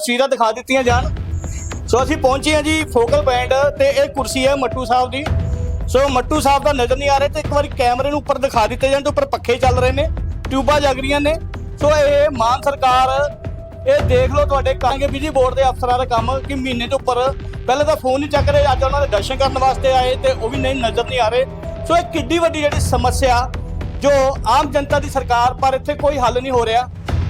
ਤਸਵੀਰਾਂ ਦਿਖਾ ਦਿੱਤੀਆਂ ਜਾਣ। ਸੋ ਅਸੀਂ ਪਹੁੰਚੇ ਹਾਂ ਜੀ ਫੋਕਲ ਪੁਆਇੰਟ ਤੇ ਇਹ ਕੁਰਸੀ ਹੈ ਮੱਟੂ ਸਾਹਿਬ ਦੀ। ਸੋ ਮੱਟੂ ਸਾਹਿਬ ਦਾ ਨਜ਼ਰ ਨਹੀਂ ਆ ਰਿਹਾ ਤੇ ਇੱਕ ਵਾਰੀ ਕੈਮਰੇ ਨੂੰ ਉੱਪਰ ਦਿਖਾ ਦਿੱਤੇ ਜਾਣ ਤੇ ਉੱਪਰ ਪੱਖੇ ਚੱਲ ਰਹੇ ਨੇ, ਟਿਊਬਾਂ ਜਗ ਰਹੀਆਂ ਨੇ। ਸੋ ਇਹ ਮਾਨ ਸਰਕਾਰ, ਇਹ ਦੇਖ ਲਓ ਤੁਹਾਡੇ ਕਾਂਗੇ ਬਿਜਲੀ ਬੋਰਡ ਦੇ ਅਫਸਰਾਂ ਦਾ ਕੰਮ ਕਿ ਮਹੀਨੇ ਤੋਂ ਉੱਪਰ ਪਹਿਲਾਂ ਤਾਂ ਫੋਨ ਨਹੀਂ ਚੱਕ ਰਹੇ, ਅੱਜ ਉਹਨਾਂ ਦੇ ਦਰਸ਼ਨ ਕਰਨ ਵਾਸਤੇ ਆਏ ਤੇ ਉਹ ਵੀ ਨਹੀਂ, ਨਜ਼ਰ ਨਹੀਂ ਆ ਰਹੇ। ਸੋ ਇਹ ਕਿੱਡੀ ਵੱਡੀ ਜਿਹੜੀ ਸਮੱਸਿਆ ਜੋ ਆਮ ਜਨਤਾ ਦੀ ਸਰਕਾਰ ਪਰ ਇੱਥੇ ਕੋਈ ਹੱਲ ਨਹੀਂ ਹੋ ਰਿਹਾ।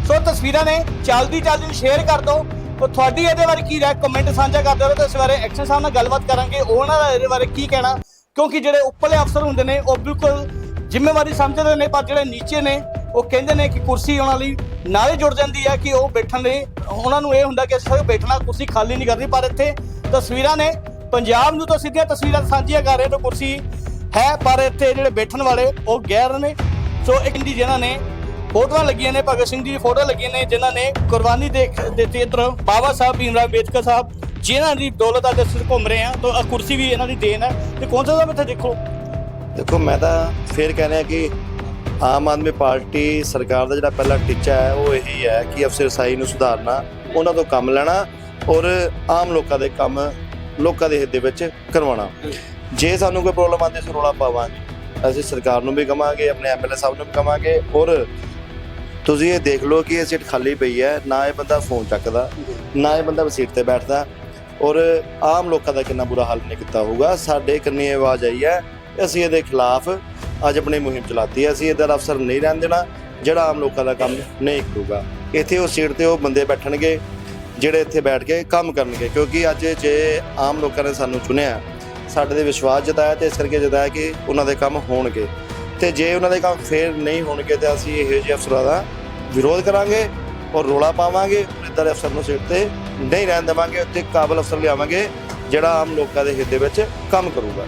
ਸੋ ਤਸਵੀਰਾਂ ਨੇ ਚੱਲਦੀ ਚੱਲਦੀ ਸ਼ੇਅਰ ਕਰ ਦਿਓ। ਉਹ ਤੁਹਾਡੀ ਇਹਦੇ ਬਾਰੇ ਕੀ ਰਾਏ? ਕਮੈਂਟ ਸਾਂਝਾ ਕਰਦੇ ਰਹੋ ਤੇ ਇਸ ਬਾਰੇ ਐਕਸ਼ਨ ਸਾਹਿਬ ਨਾਲ ਗੱਲਬਾਤ ਕਰਾਂਗੇ। ਉਹਨਾਂ ਦਾ ਇਹਦੇ ਬਾਰੇ ਕੀ ਕਹਿਣਾ? ਕਿਉਂਕਿ ਜਿਹੜੇ ਉੱਪਰਲੇ ਅਫਸਰ ਹੁੰਦੇ ਨੇ, ਉਹ ਬਿਲਕੁਲ ਜ਼ਿੰਮੇਵਾਰੀ ਸਮਝਦੇ ਨੇ, ਪਰ ਜਿਹੜੇ ਨੀਚੇ ਨੇ, ਉਹ ਕਹਿੰਦੇ ਨੇ ਕਿ ਕੁਰਸੀ ਉਹਨਾਂ ਲਈ ਨਾਲੇ ਜੁੜ ਜਾਂਦੀ ਹੈ ਕਿ ਉਹ ਬੈਠਣ ਲਈ। ਉਹਨਾਂ ਨੂੰ ਇਹ ਹੁੰਦਾ ਕਿ ਅਸੀਂ ਬੈਠਣਾ, ਕੁਰਸੀ ਖਾਲੀ ਨਹੀਂ ਕਰਨੀ, ਪਰ ਇੱਥੇ ਤਸਵੀਰਾਂ ਨੇ। ਪੰਜਾਬ ਨੂੰ ਤਾਂ ਸਿੱਧੀਆਂ ਤਸਵੀਰਾਂ ਸਾਂਝੀਆਂ ਕਰ ਰਹੇ ਤਾਂ ਕੁਰਸੀ ਹੈ, ਪਰ ਇੱਥੇ ਜਿਹੜੇ ਬੈਠਣ ਵਾਲੇ, ਉਹ ਗੈਰ ਨੇ। ਸੋ ਇੱਕ ਦੀ ਜਿਨ੍ਹਾਂ ਨੇ ਫੋਟੋਆਂ ਲੱਗੀਆਂ ਨੇ, ਭਗਤ ਸਿੰਘ ਜੀ ਦੀ ਫੋਟੋ ਲੱਗੀਆਂ ਨੇ, ਜਿਨ੍ਹਾਂ ਨੇ ਕੁਰਬਾਨੀ ਦੇ ਦਿੱਤੀ ਇੱਧਰ ਬਾਬਾ ਸਾਹਿਬ ਭੀਮਰਾਵ ਅੰਬੇਦਕਰ ਸਾਹਿਬ, ਜਿਨ੍ਹਾਂ ਦੀ ਦੌਲਤ ਅੱਜ ਅਸੀਂ ਘੁੰਮ ਰਹੇ ਹਾਂ, ਤਾਂ ਆਹ ਕੁਰਸੀ ਵੀ ਇਹਨਾਂ ਦੀ ਦੇਣ ਹੈ। ਤੇ ਕੌਣ ਸਾ ਸਾਹਿਬ ਇੱਥੇ ਦੇਖੋ? ਦੇਖੋ, ਮੈਂ ਤਾਂ ਫੇਰ ਕਹਿ ਰਿਹਾ ਕਿ ਆਮ ਆਦਮੀ ਪਾਰਟੀ ਸਰਕਾਰ ਦਾ ਜਿਹੜਾ ਪਹਿਲਾ ਟੀਚਾ ਹੈ, ਉਹ ਇਹੀ ਹੈ ਕਿ ਅਫਸਰਸ਼ਾਹੀ ਨੂੰ ਸੁਧਾਰਨਾ, ਉਹਨਾਂ ਤੋਂ ਕੰਮ ਲੈਣਾ ਔਰ ਆਮ ਲੋਕਾਂ ਦੇ ਕੰਮ ਲੋਕਾਂ ਦੇ ਹਿੱਤ ਦੇ ਵਿੱਚ ਕਰਵਾਉਣਾ। ਜੇ ਸਾਨੂੰ ਕੋਈ ਪ੍ਰੋਬਲਮ ਆਉਂਦੀ, ਅਸੀਂ ਰੋਲਾ ਪਾਵਾਂਗੇ। ਅਸੀਂ ਸਰਕਾਰ ਨੂੰ ਵੀ ਕਵਾਂਗੇ, ਆਪਣੇ ਐਮਐਲਏ ਸਾਹਿਬ ਨੂੰ ਵੀ ਕਵਾਂਗੇ ਔਰ ਤੁਸੀਂ ਇਹ ਦੇਖ ਲਓ ਕਿ ਇਹ ਸੀਟ ਖਾਲੀ ਪਈ ਹੈ, ਨਾ ਇਹ ਬੰਦਾ ਫੋਨ ਚੱਕਦਾ, ਨਾ ਇਹ ਬੰਦਾ ਸੀਟ ਤੇ ਬੈਠਦਾ। ਔਰ ਆਮ ਲੋਕਾਂ ਦਾ ਕਿੰਨਾ ਬੁਰਾ ਹਾਲ ਨਹੀਂ ਕੀਤਾ ਹੋਊਗਾ। ਸਾਡੇ ਕੰਨੀ ਆਵਾਜ਼ ਆਈ ਹੈ, ਅਸੀਂ ਇਹਦੇ ਖਿਲਾਫ ਅੱਜ ਆਪਣੀ ਮੁਹਿੰਮ ਚਲਾਤੀ ਹੈ। ਅਸੀਂ ਇਹਦਾ ਅਫਸਰ ਨਹੀਂ ਰਹਿਣ ਦੇਣਾ, ਜਿਹੜਾ ਆਮ ਲੋਕਾਂ ਦਾ ਕੰਮ ਨਹੀਂ ਕਰੂਗਾ। ਇੱਥੇ ਉਹ ਸੀਟ ਤੇ ਉਹ ਬੰਦੇ ਬੈਠਣਗੇ, ਜਿਹੜੇ ਇੱਥੇ ਬੈਠ ਕੇ ਕੰਮ ਕਰਨਗੇ। ਕਿਉਂਕਿ ਅੱਜ ਜੇ ਆਮ ਲੋਕਾਂ ਨੇ ਸਾਨੂੰ ਚੁਣਿਆ, ਸਾਡੇ ਤੇ ਵਿਸ਼ਵਾਸ ਜਤਾਇਆ ਤੇ ਇਸ ਕਰਕੇ ਜਤਾਇਆ ਕਿ ਉਹਨਾਂ ਦੇ ਕੰਮ ਹੋਣਗੇ। ਤੇ ਜੇ ਉਹਨਾਂ ਦੇ ਕੰਮ ਫੇਰ ਨਹੀਂ ਹੋਣਗੇ, ਤੇ ਅਸੀਂ ਇਹੋ ਜਿਹੇ ਅਫਸਰਾਂ ਦਾ ਵਿਰੋਧ ਕਰਾਂਗੇ ਔਰ ਰੋਲਾ ਪਾਵਾਂਗੇ ਇੱਦਾਂ ਦੇ ਅਫਸਰ ਨੂੰ ਸੀਟ ਤੇ ਨਹੀਂ ਰਹਿਣ ਦੇਵਾਂਗੇ, ਉੱਥੇ ਕਾਬਲ ਅਫਸਰ ਲਿਆਵਾਂਗੇ, ਜਿਹੜਾ ਆਮ ਲੋਕਾਂ ਦੇ ਹਿੱਤ ਦੇ ਵਿੱਚ ਕੰਮ ਕਰੂਗਾ।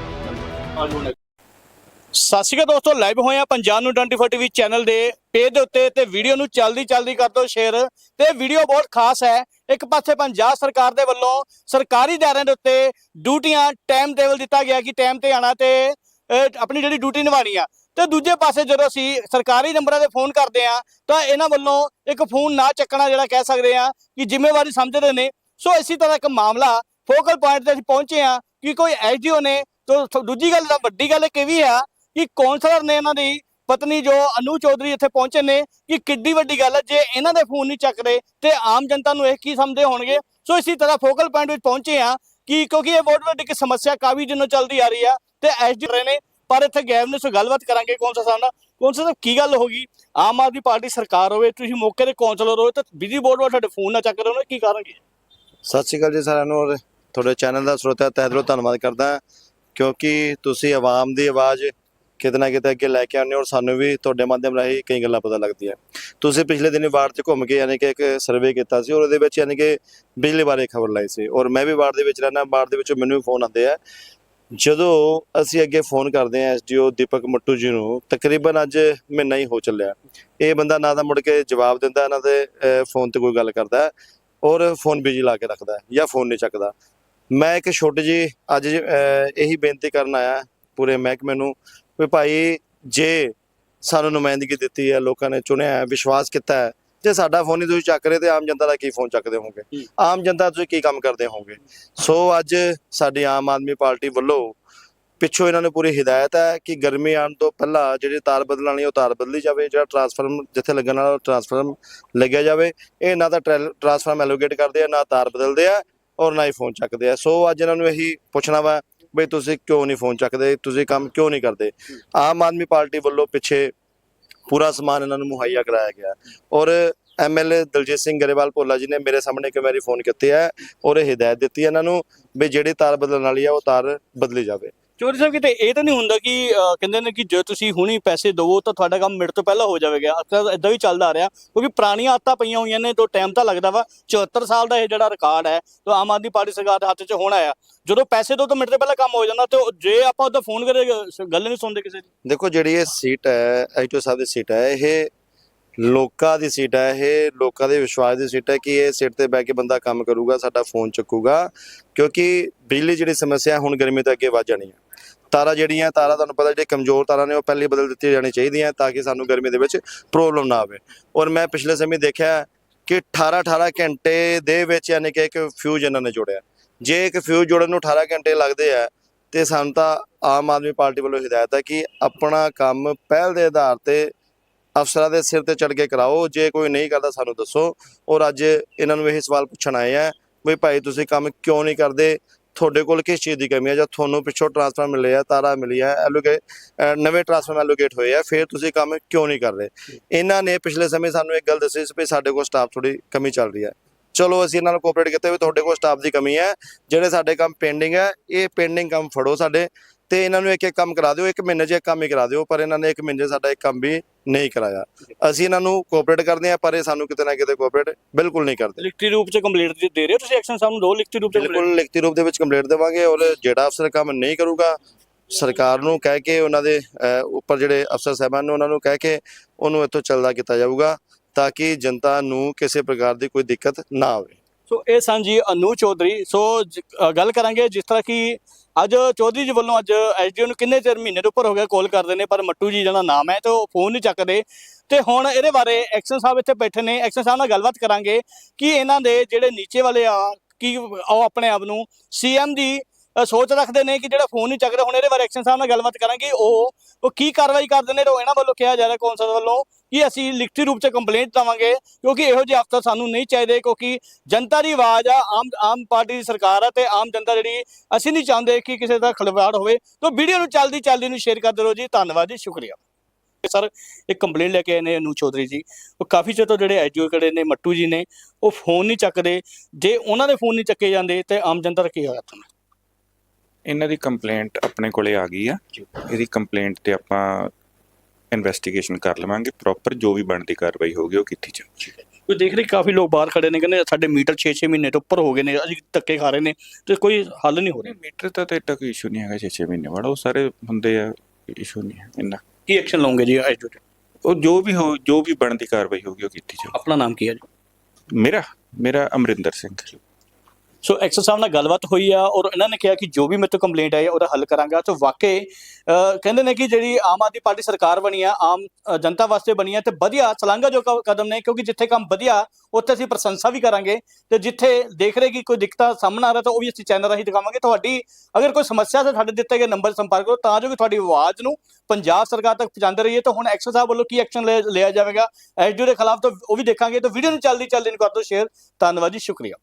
ਸਤਿ ਸ਼੍ਰੀ ਅਕਾਲ ਦੋਸਤੋ ਲਾਈਵ ਹੋਏ ਆ ਪੰਜਾਬ ਨੂੰ 24 ਟੀਵੀ ਚੈਨਲ ਦੇ ਪੇਜ ਦੇ ਉੱਤੇ ਤੇ ਵੀਡੀਓ ਨੂੰ ਜਲਦੀ ਜਲਦੀ ਕਰ ਦਿਓ ਸ਼ੇਅਰ ਤੇ ਵੀਡੀਓ ਬਹੁਤ ਖਾਸ ਹੈ। ਇੱਕ ਪਾਸੇ ਪੰਜਾਬ ਸਰਕਾਰ ਦੇ ਵੱਲੋਂ ਸਰਕਾਰੀ ਦਾਇਰਿਆਂ ਦੇ ਉੱਤੇ ਡਿਊਟੀਆਂ ਟਾਈਮ ਟੇਬਲ ਦਿੱਤਾ ਗਿਆ ਕਿ ਟਾਈਮ ਤੇ ਆਣਾ ਤੇ ਆਪਣੀ ਜਿਹੜੀ ਡਿਊਟੀ ਨਿਭਾਣੀ ਆ। ਤੇ ਦੂਜੇ ਪਾਸੇ ਜਦੋਂ ਅਸੀਂ ਸਰਕਾਰੀ ਨੰਬਰਾਂ ਤੇ ਫੋਨ ਕਰਦੇ ਆ, ਤਾਂ ਇਹਨਾਂ ਵੱਲੋਂ ਇੱਕ ਫੋਨ ਨਾ ਚੱਕਣਾ ਜਿਹੜਾ ਕਹਿ ਸਕਦੇ ਆ ਕਿ ਜ਼ਿੰਮੇਵਾਰੀ ਸਮਝਦੇ ਨੇ। ਸੋ ਇਸੇ ਤਰ੍ਹਾਂ ਇੱਕ ਮਾਮਲਾ ਫੋਕਲ ਪੁਆਇੰਟ ਤੇ ਅਸੀਂ ਪਹੁੰਚੇ ਆ ਕਿ ਕੋਈ ਐਸਡੀਓ ਨੇ, ਤੋਂ ਦੂਜੀ ਗੱਲ ਤਾਂ ਵੱਡੀ ਗੱਲ ਇੱਕ ਇਹ ਵੀ ਆ ਕਿ ਕੌਂਸਲਰ ਨੇ ਇਹਨਾਂ ਦੀ ਪਤਨੀ ਜੋ ਅਨੂ ਚੌਧਰੀ ਇੱਥੇ ਪਹੁੰਚੇ ਨੇ, ਕਿ ਕਿੱਡੀ ਵੱਡੀ ਗੱਲ ਹੈ ਜੇ ਇਹਨਾਂ ਦੇ ਫੋਨ ਨਹੀਂ ਚੱਕਦੇ ਤੇ ਆਮ ਜਨਤਾ ਨੂੰ ਇਹ ਕੀ ਸਮਝਦੇ ਹੋਣਗੇ? ਸੋ ਇਸੇ ਤਰ੍ਹਾਂ ਫੋਕਲ ਪੁਆਇੰਟ ਵਿੱਚ ਪਹੁੰਚੇ ਆ ਕਿ ਕਿਉਂਕਿ ਇਹ ਬਹੁਤ ਵੱਡੀ ਇੱਕ ਸਮੱਸਿਆ ਕਾਫੀ ਦਿਨੋਂ ਚੱਲਦੀ ਆ ਰਹੀ ਆ ਤੇ ਐਸਡੀ ਰਹੇ ਨੇ, ਪਰ ਇੱਥੇ ਗੈਬ ਨੇ ਸੋ ਗੱਲਬਾਤ ਕਰਾਂਗੇ ਕੌਣ ਸਾ ਸਾਹਮਣਾ। ਕੌਣ ਸਾਹਿਬ ਕੀ ਗੱਲ ਹੋ ਗਈ? ਆਮ ਆਦਮੀ ਪਾਰਟੀ ਸਰਕਾਰ ਹੋਵੇ, ਤੁਸੀਂ ਮੌਕੇ ਤੇ ਕੌਂਸਲਰ ਹੋਵੇ, ਤਾਂ ਬਿਜਲੀ ਬੋਰਡ ਵਾਲੇ ਤੁਹਾਡੇ ਫੋਨ ਨਾ ਚੱਕ ਰਹੇ ਹੋਣ ਕੀ ਕਾਰਨ ਕੀ ਸਤਿ ਸ਼੍ਰੀ ਅਕਾਲ ਜੀ ਸਾਰਿਆਂ ਨੂੰ, ਔਰ ਤੁਹਾਡੇ ਚੈਨਲ ਦਾ ਸਰੋਤਿਆਂ ਤਹਿ ਦਿਲੋਂ ਧੰਨਵਾਦ ਕਰਦਾ ਕਿਉਂਕਿ ਤੁਸੀਂ ਆਵਾਮ ਦੀ ਆਵਾਜ਼ ਕਿਤੇ ਨਾ ਕਿਤੇ ਅੱਗੇ ਲੈ ਕੇ ਆਉਂਦੇ ਹੋ, ਔਰ ਸਾਨੂੰ ਵੀ ਤੁਹਾਡੇ ਮਾਧਿਅਮ ਰਾਹੀਂ ਕਈ ਗੱਲਾਂ ਪਤਾ ਲੱਗਦੀਆਂ। ਤੁਸੀਂ ਪਿਛਲੇ ਦਿਨੀ ਵਾਰਡ 'ਚ ਘੁੰਮ ਕੇ ਯਾਨੀ ਕਿ ਇੱਕ ਸਰਵੇ ਕੀਤਾ ਸੀ, ਔਰ ਉਹਦੇ ਵਿੱਚ ਯਾਨੀ ਕਿ ਬਿਜਲੀ ਬਾਰੇ ਖਬਰ ਲਾਈ ਸੀ। ਔਰ ਮੈਂ ਵੀ ਵਾਰਡ ਦੇ ਵਿੱਚ ਰਹਿਣਾ ਵਾਰਡ ਦੇ ਵਿੱਚੋਂ ਮੈਨੂੰ ਵੀ ਫੋਨ ਆਉਂਦੇ ਆ ਜਦੋਂ ਅਸੀਂ ਅੱਗੇ ਫੋਨ ਕਰਦੇ ਆ ਐਸਡੀਓ ਦੀਪਕ ਮੱਟੂ ਜੀ ਨੂੰ ਤਕਰੀਬਨ ਅੱਜ ਮਹੀਨਾ ਹੀ ਹੋ ਚੱਲਿਆ। ਇਹ ਬੰਦਾ ਨਾ ਤਾਂ ਮੁੜ ਕੇ ਜਵਾਬ ਦਿੰਦਾ ਨਾ ਤੇ ਫੋਨ ਤੇ ਕੋਈ ਗੱਲ ਕਰਦਾ ਔਰ ਫੋਨ ਬਿਜ਼ੀ ਲਾ ਕੇ ਰੱਖਦਾ ਜਾਂ ਫੋਨ ਨਹੀਂ ਚੱਕਦਾ। ਮੈਂ ਇੱਕ ਛੋਟੀ ਜੀ ਅੱਜ ਅਹ, ਇਹੀ ਬੇਨਤੀ ਕਰਨ ਆਇਆ ਪੂਰੇ ਮਹਿਕਮੇ ਨੂੰ ਵੀ ਭਾਈ ਜੇ ਸਾਨੂੰ ਨੁਮਾਇੰਦਗੀ ਦਿੱਤੀ ਹੈ ਲੋਕਾਂ ਨੇ ਚੁਣਿਆ ਹੈ ਵਿਸ਼ਵਾਸ ਕੀਤਾ ਹੈ ਜੇ ਸਾਡਾ ਫੋਨ ਹੀ ਤੁਸੀਂ ਚੱਕ ਰਹੇ ਤੇ ਆਮ ਜਨਤਾ ਦਾ ਕੀ ਫੋਨ ਚੱਕਦੇ ਹੋਵੋਗੇ? ਹੂੰ। ਆਮ ਜਨਤਾ ਤੁਸੀਂ ਕੀ ਕੰਮ ਕਰਦੇ ਹੋਵੋਗੇ? ਸੋ ਅੱਜ ਸਾਡੀ ਆਮ ਆਦਮੀ ਪਾਰਟੀ ਵੱਲੋਂ ਪਿੱਛੋਂ ਇਹਨਾਂ ਨੂੰ ਪੂਰੀ ਹਦਾਇਤ ਹੈ ਕਿ ਗਰਮੀ ਆਉਣ ਤੋਂ ਪਹਿਲਾਂ ਜਿਹੜੀ ਤਾਰ ਬਦਲਣ ਵਾਲੀ ਉਹ ਤਾਰ ਬਦਲੀ ਜਾਵੇ ਜਿਹੜਾ ਟਰਾਂਸਫਾਰਮ ਜਿੱਥੇ ਲੱਗਣ ਵਾਲਾ ਟਰਾਂਸਫਾਰਮ ਲੱਗਿਆ ਜਾਵੇ। ਇਹ ਨਾ ਤਾਂ ਟਰਾਂਸਫਾਰਮ ਐਲੋਕੇਟ ਕਰਦੇ ਆ ਨਾ ਤਾਰ ਬਦਲਦੇ ਆ ਔਰ ਨਾ ਹੀ ਫੋਨ ਚੱਕਦੇ ਆ। ਸੋ ਅੱਜ ਇਹਨਾਂ ਨੂੰ ਇਹੀ ਪੁੱਛਣਾ ਵਾ ਬਈ ਤੁਸੀਂ ਕਿਉਂ ਨਹੀਂ ਫੋਨ ਚੱਕਦੇ? ਤੁਸੀਂ ਕੰਮ ਕਿਉਂ ਨਹੀਂ ਕਰਦੇ? ਆਮ ਆਦਮੀ ਪਾਰਟੀ ਵੱਲੋਂ ਪਿੱਛੇ ਪੂਰਾ ਸਮਾਨ ਇਹਨਾਂ ਨੂੰ ਮੁਹੱਈਆ ਕਰਾਇਆ ਗਿਆ। ਔਰ ਐਮਐਲਏ ਦਲਜੀਤ ਸਿੰਘ ਗਰੇਵਾਲ ਭੋਲਾ ਜੀ ਨੇ ਮੇਰੇ ਸਾਹਮਣੇ ਇੱਕ ਵਾਰੀ ਫੋਨ ਕੀਤੇ ਹੈ ਔਰ ਇਹ ਹਦਾਇਤ ਦਿੱਤੀ ਹੈ ਇਹਨਾਂ ਨੂੰ ਵੀ ਜਿਹੜੀ ਤਾਰ ਬਦਲਣ ਵਾਲੀ ਆ ਉਹ ਤਾਰ ਬਦਲੀ ਜਾਵੇ। ਚੋਰੀ ਸਾਹਿਬ ਕਿਤੇ ਇਹ ਤਾਂ ਨਹੀਂ ਹੁੰਦਾ ਕਿ ਅਹ, ਕਹਿੰਦੇ ਨੇ ਕਿ ਜੇ ਤੁਸੀਂ ਹੁਣੀ ਪੈਸੇ ਦਿਵੋ ਤਾਂ ਤੁਹਾਡਾ ਕੰਮ ਮਿੰਟ ਤੋਂ ਪਹਿਲਾਂ ਹੋ ਜਾਵੇਗਾ। ਅਕਸਰ ਇਦਾਂ ਵੀ ਚੱਲਦਾ ਆ ਰਿਹਾ ਕਿਉਂਕਿ ਪੁਰਾਣੀਆਂ ਆਦਤਾਂ ਪਈਆਂ ਹੋਈਆਂ ਨੇ ਤੋਂ ਟਾਈਮ ਤਾਂ ਲੱਗਦਾ ਵਾ। 74 ਸਾਲ ਦਾ ਇਹ ਜਿਹੜਾ ਰਿਕਾਰਡ ਹੈ ਤਾਂ ਆਮ ਆਦਮੀ ਪਾਰਟੀ ਸਰਕਾਰ ਦੇ ਹੱਥ 'ਚ ਹੋਣਾ ਆ। ਜਦੋਂ ਪੈਸੇ ਦੋ ਤਾਂ ਮਿੰਟ ਤੋਂ ਪਹਿਲਾਂ ਕੰਮ ਹੋ ਜਾਂਦਾ ਤੇ ਉਹ ਜੇ ਆਪਾਂ ਉਹਦਾ ਫੋਨ ਕਰੇ ਗੱਲ ਨਹੀਂ ਸੁਣਦੇ ਕਿਸੇ ਦੀ। ਦੇਖੋ ਜਿਹੜੀ ਇਹ ਸੀਟ ਹੈ ਐਚਓ ਸਾਹਿਬ ਦੀ ਸੀਟ ਹੈ ਇਹ ਲੋਕਾਂ ਦੀ ਸੀਟ ਹੈ ਇਹ ਲੋਕਾਂ ਦੇ ਵਿਸ਼ਵਾਸ ਦੀ ਸੀਟ ਹੈ ਕਿ ਇਹ ਸੀਟ ਤੇ ਬਹਿ ਕੇ ਬੰਦਾ ਕੰਮ ਕਰੂਗਾ ਸਾਡਾ ਫੋਨ ਚੁੱਕੂਗਾ ਕਿਉਂਕਿ ਬਿਜਲੀ ਜਿਹੜੀ ਸਮੱਸਿਆ ਹੁਣ ਗਰਮੀ ਤੋਂ ਅੱਗੇ ਵੱਧ ਜਾਣੀ ਹੈ। ਤਾਰਾਂ ਜਿਹੜੀਆਂ, ਤਾਰਾਂ ਤੁਹਾਨੂੰ ਪਤਾ ਜਿਹੜੇ ਕਮਜ਼ੋਰ ਤਾਰਾਂ ਨੇ, ਉਹ ਪਹਿਲੇ ਬਦਲ ਦਿੱਤੀਆਂ ਜਾਣੀ ਚਾਹੀਦੀਆਂ ਤਾਂ ਕਿ ਸਾਨੂੰ ਗਰਮੀ ਦੇ ਵਿੱਚ ਪ੍ਰੋਬਲਮ ਨਾ ਆਵੇ। ਔਰ ਮੈਂ ਪਿਛਲੇ ਸਮੇਂ ਦੇਖਿਆ ਕਿ 18 18 ਘੰਟੇ ਦੇ ਵਿੱਚ ਯਾਨੀ ਕਿ ਇੱਕ ਫਿਊਜ਼ ਇਹਨਾਂ ਨੇ ਜੋੜਿਆ। ਜੇ ਇੱਕ ਫਿਊਜ਼ ਜੋੜਨ ਨੂੰ 18 ਘੰਟੇ ਲੱਗਦੇ ਆ, ਤੇ ਸਾਨੂੰ ਤਾਂ ਆਮ ਆਦਮੀ ਪਾਰਟੀ ਵੱਲੋਂ ਹਦਾਇਤ ਹੈ ਕਿ ਆਪਣਾ ਕੰਮ ਪਹਿਲ ਦੇ ਆਧਾਰ ਤੇ ਅਫਸਰਾਂ ਦੇ ਸਿਰ ਤੇ ਚੜ ਕੇ ਕਰਾਓ। ਜੇ ਕੋਈ ਨਹੀਂ ਕਰਦਾ, ਸਾਨੂੰ ਦੱਸੋ। ਔਰ ਅੱਜ ਇਹਨਾਂ ਨੂੰ ਇਹ ਸਵਾਲ ਪੁੱਛਣ ਆਏ ਆ ਵੀ ਭਾਈ, ਤੁਸੀਂ ਕੰਮ ਕਿਉਂ ਨਹੀਂ ਕਰਦੇ? ਤੁਹਾਡੇ ਕੋਲ ਕਿਸ ਚੀਜ਼ ਦੀ ਕਮੀ ਹੈ? ਜਾਂ ਤੁਹਾਨੂੰ ਪਿੱਛੋਂ ਟਰਾਂਸਫਰ ਮਿਲੇ ਆ, ਤਾਰਾ ਮਿਲੀ ਹੈ ਐਲੋਕੇ ਨਵੇਂ ਟਰਾਂਸਫਰ ਐਲੋਕੇਟ ਹੋਏ ਆ, ਫਿਰ ਤੁਸੀਂ ਕੰਮ ਕਿਉਂ ਨਹੀਂ ਕਰ ਰਹੇ? ਇਹਨਾਂ ਨੇ ਪਿਛਲੇ ਸਮੇਂ ਸਾਨੂੰ ਇੱਕ ਗੱਲ ਦੱਸੀ ਸੀ ਵੀ ਸਾਡੇ ਕੋਲ ਸਟਾਫ ਥੋੜੀ ਕਮੀ ਚੱਲ ਰਹੀ ਹੈ। ਚਲੋ ਅਸੀਂ ਇਹਨਾਂ ਨਾਲ ਕੋਆਪਰੇਟ ਕੀਤਾ ਵੀ ਤੁਹਾਡੇ ਕੋਲ ਸਟਾਫ ਦੀ ਕਮੀ ਹੈ, ਜਿਹੜੇ ਸਾਡੇ ਕੰਮ ਪੈਂਡਿੰਗ ਹੈ, ਇਹ ਪੈਂਡਿੰਗ ਕੰਮ ਫੜੋ ਸਾਡੇ ਤੇ ਇਹਨਾਂ ਨੂੰ ਇੱਕ ਇੱਕ ਕੰਮ ਕਰਾ ਦਿਓ, ਇੱਕ ਮਹੀਨੇ 'ਚ ਇੱਕ ਕੰਮ ਹੀ ਕਰਾ ਦਿਓ, ਪਰ ਇਹਨਾਂ ਨੇ ਇੱਕ ਮਹੀਨੇ 'ਚ ਸਾਡਾ ਇੱਕ ਕੰਮ ਵੀ ਨਹੀਂ ਕਰਾਇਆ ਅਸੀਂ ਇਹਨਾਂ ਨੂੰ ਕੋਆਪਰੇਟ ਕਰਦੇ ਆ ਪਰ ਇਹ ਸਾਨੂੰ ਕਿਤੇ ਨਾ ਕਿਤੇ ਕੋਆਪਰੇਟ ਬਿਲਕੁਲ ਨਹੀਂ ਕਰਦੇ ਲਿਖਤੀ ਰੂਪ ਚ ਕੰਪਲੀਟ ਦੇ ਰਹੇ ਹੋ ਤੁਸੀਂ ਐਕਸ਼ਨ ਸਾਹਿਬ ਨੂੰ ਦੋ ਲਿਖਤੀ ਰੂਪ ਚ? ਬਿਲਕੁਲ ਲਿਖਤੀ ਰੂਪ ਦੇ ਵਿੱਚ ਕੰਪਲੀਟ ਦੇਵਾਂਗੇ ਔਰ ਜਿਹੜਾ ਅਫਸਰ ਕੰਮ ਨਹੀਂ ਕਰੂਗਾ ਸਰਕਾਰ ਨੂੰ ਕਹਿ ਕੇ ਉਹਨਾਂ ਦੇ ਉੱਪਰ ਜਿਹੜੇ ਅਫਸਰ ਸਾਹਿਬਾਨ ਨੇ ਉਹਨਾਂ ਨੂੰ ਕਹਿ ਕੇ ਉਹਨੂੰ ਇੱਥੋਂ ਚੱਲਦਾ ਕੀਤਾ ਜਾਊਗਾ ਤਾਂ ਕਿ ਜਨਤਾ ਨੂੰ ਕਿਸੇ ਪ੍ਰਕਾਰ ਦੀ ਕੋਈ ਦਿੱਕਤ ਨਾ ਆਵੇ ਸੋ ਇਹ ਸਨ ਜੀ ਅਨੂ ਚੌਧਰੀ। ਸੋ ਗੱਲ ਕਰਾਂਗੇ ਜਿਸ ਤਰ੍ਹਾਂ ਕਿ ਅੱਜ ਚੌਧਰੀ ਜੀ ਵੱਲੋਂ ਅੱਜ ਐਸਡੀਓ ਨੂੰ ਕਿੰਨੇ ਚਿਰ ਮਹੀਨੇ ਤੋਂ ਉੱਪਰ ਹੋ ਗਿਆ ਕਾਲ ਕਰਦੇ ਨੇ, ਪਰ ਮੱਟੂ ਜੀ ਜਿਹੜਾ ਨਾਮ ਹੈ ਤੇ ਉਹ ਫੋਨ ਨਹੀਂ ਚੱਕਦੇ। ਤੇ ਹੁਣ ਇਹਦੇ ਬਾਰੇ ਐਕਸ਼ਨ ਸਾਹਿਬ ਇੱਥੇ ਬੈਠੇ ਨੇ। ਐਕਸ਼ਨ ਸਾਹਿਬ ਨਾਲ ਗੱਲਬਾਤ ਕਰਾਂਗੇ ਕਿ ਇਹਨਾਂ ਦੇ ਜਿਹੜੇ ਨੀਚੇ ਵਾਲੇ ਆ, ਕਿ ਉਹ ਆਪਣੇ ਆਪ ਨੂੰ ਸੀਐਮ ਦੀ ਸੋਚ ਰੱਖਦੇ ਨੇ ਕਿ ਜਿਹੜਾ ਫੋਨ ਨਹੀਂ ਚੱਕ ਰਿਹਾ, ਹੁਣ ਇਹਦੇ ਬਾਰੇ ਐਕਸ਼ਨ ਸਾਹਿਬ ਨਾਲ ਗੱਲਬਾਤ ਕਰਾਂਗੇ। ਉਹ ਉਹ ਕੀ ਕਾਰਵਾਈ ਕਰਦੇ ਨੇ ਤੇ ਉਹ ਇਹਨਾਂ ਵੱਲੋਂ ਕਿਹਾ ਜਾ ਰਿਹਾ ਕੌਂਸਲ ਵੱਲੋਂ ਕਿ ਅਸੀਂ ਲਿਖਤੀ ਰੂਪ 'ਚ ਕੰਪਲੇਂਟ ਦਵਾਂਗੇ, ਕਿਉਂਕਿ ਇਹੋ ਜਿਹੇ ਅਫਸਰ ਸਾਨੂੰ ਨਹੀਂ ਚਾਹੀਦੇ, ਕਿਉਂਕਿ ਜਨਤਾ ਦੀ ਆਵਾਜ਼ ਆ, ਆਮ ਆਮ ਪਾਰਟੀ ਦੀ ਸਰਕਾਰ ਆ ਤੇ ਆਮ ਜਨਤਾ ਜਿਹੜੀ ਅਸੀਂ ਨਹੀਂ ਚਾਹੁੰਦੇ ਕਿ ਕਿਸੇ ਦਾ ਖਲਵਾੜ ਹੋਵੇ। ਤਾਂ ਵੀਡੀਓ ਨੂੰ ਚੱਲਦੀ ਚੱਲਦੀ ਨੂੰ ਸ਼ੇਅਰ ਕਰਦੇ ਰਹੋ ਜੀ। ਧੰਨਵਾਦ ਜੀ, ਸ਼ੁਕਰੀਆ। ਸਰ, ਇੱਕ ਕੰਪਲੇਂਟ ਲੈ ਕੇ ਆਏ ਨੇ ਅਨੂ ਚੌਧਰੀ ਜੀ। ਉਹ ਕਾਫੀ ਚਿਰ ਤੋਂ ਜਿਹੜੇ ਐਜੂਕੇਟਡ ਨੇ, ਮੱਟੂ ਜੀ ਨੇ, ਉਹ ਫੋਨ ਨਹੀਂ ਚੱਕਦੇ। ਜੇ ਉਹਨਾਂ ਦੇ ਫੋਨ ਨਹੀਂ ਚੱਕੇ ਜਾਂਦੇ, ਤੇ ਆਮ ਜਨਤਾ ਦਾ ਕੀ ਹੋਇਆ ਤੁਹਾਨੂੰ ਇਹਨਾਂ ਦੀ ਕੰਪਲੇਂਟ ਆਪਣੇ ਕੋਲੇ ਆ ਗਈ ਆ। ਇਹਦੀ ਕੰਪਲੇਂਟ ਤੇ ਆਪਾਂ ਇਨਵੈਸਟੀਗੇਸ਼ਨ ਕਰ ਲਵਾਂਗੇ। ਪ੍ਰੋਪਰ ਜੋ ਵੀ ਬਣਦੀ ਕਾਰਵਾਈ ਹੋਗੀ ਉਹ ਕੀਤੀ ਜਾਊਗੀ ਕੋਈ ਦੇਖ ਰਹੇ ਕਾਫੀ ਲੋਕ ਬਾਹਰ ਖੜੇ ਨੇ ਕਹਿੰਦੇ ਸਾਡੇ ਮੀਟਰ 6-6 ਮਹੀਨੇ ਤੋਂ ਉੱਪਰ ਹੋ ਗਏ ਨੇ ਅਸੀਂ ਧੱਕੇ ਖਾ ਰਹੇ ਨੇ ਤੇ ਕੋਈ ਹੱਲ ਨਹੀਂ ਹੋ ਰਿਹਾ। ਮੀਟਰ ਤਾਂ ਏਡਾ ਕੋਈ ਇਸ਼ੂ ਨਹੀਂ ਹੈਗਾ 6-6 ਮਹੀਨੇ ਵਾਲਾ ਉਹ ਸਾਰੇ ਹੁੰਦੇ ਆ ਇਸ਼ੂ ਨਹੀਂ ਹੈ ਇੰਨਾ। ਕੀ ਐਕਸ਼ਨ ਲਓਗੇ ਜੀ ਐਜੂਕੇਟਡ ਉਹ ਜੋ ਵੀ ਹੋ ਜੋ ਵੀ ਬਣਦੀ ਕਾਰਵਾਈ ਹੋਗੀ ਉਹ ਕੀਤੀ ਜਾਊ। ਆਪਣਾ ਨਾਮ ਕੀ ਹੈ ਜੀ? ਮੇਰਾ ਮੇਰਾ ਅਮਰਿੰਦਰ ਸਿੰਘ। ਸੋ ਐਕਸਰ ਸਾਹਿਬ ਨਾਲ ਗੱਲਬਾਤ ਹੋਈ ਆ ਔਰ ਇਹਨਾਂ ਨੇ ਕਿਹਾ ਕਿ ਜੋ ਵੀ ਮੇਰੇ ਤੋਂ ਕੰਪਲੇਂਟ ਆਈ ਆ ਉਹਦਾ ਹੱਲ ਕਰਾਂਗਾ। ਸੋ ਵਾਕਈ ਕਹਿੰਦੇ ਨੇ ਕਿ ਜਿਹੜੀ ਆਮ ਆਦਮੀ ਪਾਰਟੀ ਸਰਕਾਰ ਬਣੀ ਆ, ਆਮ ਜਨਤਾ ਵਾਸਤੇ ਬਣੀ ਆ ਤੇ ਵਧੀਆ ਚਲਾਂਗਾ ਜੋ ਕਦਮ ਨੇ, ਕਿਉਂਕਿ ਜਿੱਥੇ ਕੰਮ ਵਧੀਆ, ਉੱਥੇ ਅਸੀਂ ਪ੍ਰਸ਼ੰਸਾ ਵੀ ਕਰਾਂਗੇ ਤੇ ਜਿੱਥੇ ਦੇਖ ਰਹੇ ਕਿ ਕੋਈ ਦਿੱਕਤਾਂ ਸਾਹਮਣਾ ਆ ਰਿਹਾ ਤਾਂ ਉਹ ਵੀ ਅਸੀਂ ਚੈਨਲ ਰਾਹੀਂ ਦਿਖਾਵਾਂਗੇ। ਤੁਹਾਡੀ, ਅਗਰ ਕੋਈ ਸਮੱਸਿਆ ਤਾਂ ਸਾਡੇ ਦਿੱਤੇ ਗਏ ਨੰਬਰ ਸੰਪਰਕ ਕਰੋ, ਤਾਂ ਜੋ ਕਿ ਤੁਹਾਡੀ ਆਵਾਜ਼ ਨੂੰ ਪੰਜਾਬ ਸਰਕਾਰ ਤੱਕ ਪਹੁੰਚਾਉਂਦੇ ਰਹੀਏ। ਤਾਂ ਹੁਣ ਐਕਸਰ ਸਾਹਿਬ ਵੱਲੋਂ ਕੀ ਐਕਸ਼ਨ ਲਿਆ ਜਾਵੇਗਾ? ਐਸਡੀਓ ਦੇ ਖਿਲਾਫ ਤਾਂ ਉਹ ਵੀ ਦੇਖਾਂਗੇ। ਤਾਂ ਵੀਡੀਓ ਨੂੰ ਜਲਦੀ ਜਲਦੀ ਨੂੰ ਕਰ ਦਿਓ ਸ਼ੇਅਰ ਧੰਨਵਾਦ ਜੀ, ਸ਼ੁਕਰੀਆ।